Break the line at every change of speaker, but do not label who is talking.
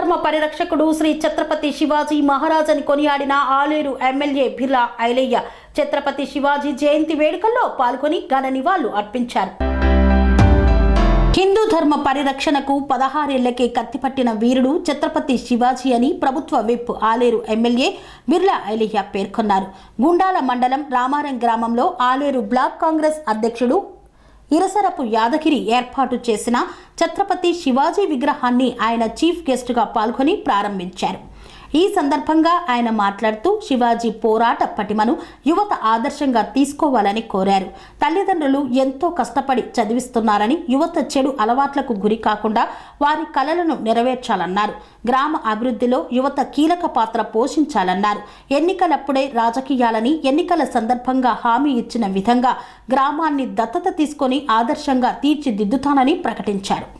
ధర్మ పరిరక్షకుడు శ్రీ ఛత్రపతి శివాజీ మహారాజని కొనియాడిన ఆలేరు ఎమ్మెల్యే బిర్లా ఐలయ్య. ఛత్రపతి శివాజీ జయంతి వేడుకల్లో పాల్గొని ఘన నివాళులు అర్పించారు. హిందూ ధర్మ పరిరక్షణకు పదహారేళ్ళకే కత్తిపట్టిన వీరుడు ఛత్రపతి శివాజీ అని ప్రభుత్వ విప్ ఆలేరు ఎమ్మెల్యే బిర్లా ఐలయ్య పేర్కొన్నారు. గుండాల మండలం రామారం గ్రామంలో ఆలేరు బ్లాక్ కాంగ్రెస్ అధ్యక్షుడు ఇరసరపు యాదగిరి ఏర్పాటు చేసిన ఛత్రపతి శివాజీ విగ్రహాన్ని ఆయన చీఫ్ గెస్ట్గా పాల్గొని ప్రారంభించారు. ఈ సందర్భంగా ఆయన మాట్లాడుతూ శివాజీ పోరాట పటిమను యువత ఆదర్శంగా తీసుకోవాలని కోరారు. తల్లిదండ్రులు ఎంతో కష్టపడి చదివిస్తున్నారని యువత చెడు అలవాట్లకు గురి కాకుండా వారి కలలను నెరవేర్చాలన్నారు. గ్రామ అభివృద్ధిలో యువత కీలక పాత్ర పోషించాలన్నారు. ఎన్నికలప్పుడే రాజకీయాలని ఎన్నికల సందర్భంగా హామీ ఇచ్చిన విధంగా గ్రామాన్ని దత్తత తీసుకొని ఆదర్శంగా తీర్చిదిద్దుతానని ప్రకటించారు.